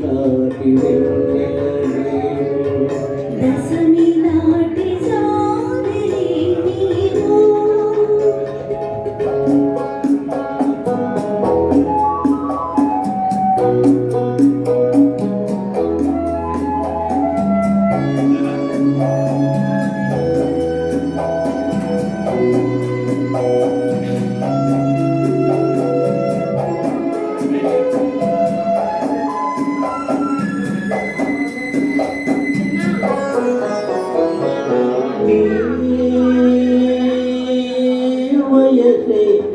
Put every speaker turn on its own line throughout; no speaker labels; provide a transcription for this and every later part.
నవమి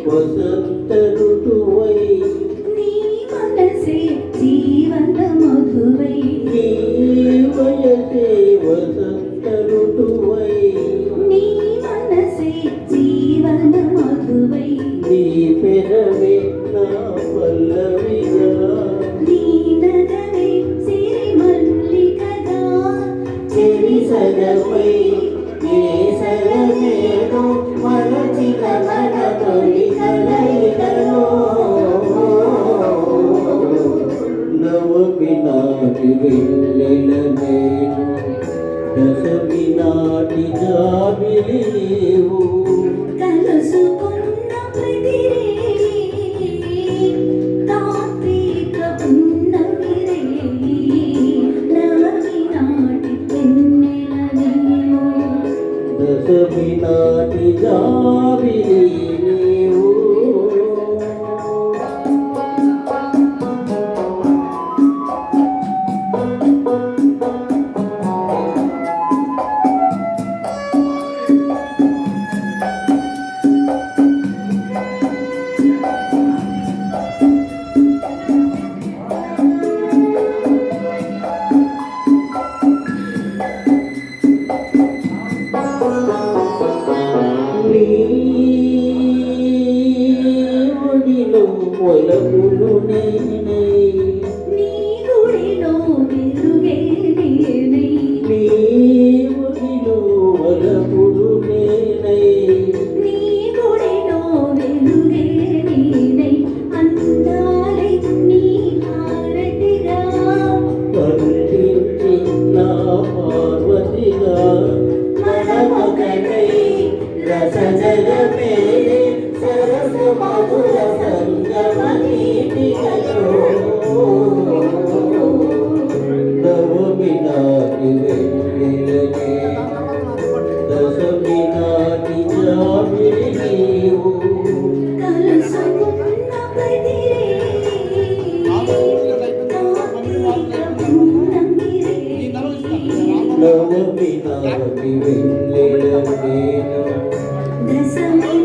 వసంత ఋతువై
నీ మనసే జీవన మధువై
నీ వయసే వసంత ఋతువై
నీ మనసే జీవన మధువై
నీ పెరవే నా పల్లవిగా
నీ నగరే సిరి మల్లికగా.
చెరి సగమై మరచిన నవమి నాటి వెళ్ళెల నేను దశమి నాటి జాబిలి నీవు
కలుసుకున్న ప్రతిరే కార్తీక
నీ ఒడిలో పొలములు నేనై.
నీ గుడిలో వెలుగే నేనై.
నీ ఒడిలో పొలములు నేనై.
నీ గుడిలో వెలుగే నేనై. అందాలే నీ హారతిగా
పండించి నా పార్వతిగా. మనమొకటై రస జగమే సరస మధుర సంగమ గీతికలో నవమి నాటి వెన్నెలనే దశమి నాటి జాబిలి నీవు
కలుసుకున్న ప్రతిరే
నవమి నాటి వెన్నెల నేను.
దశమి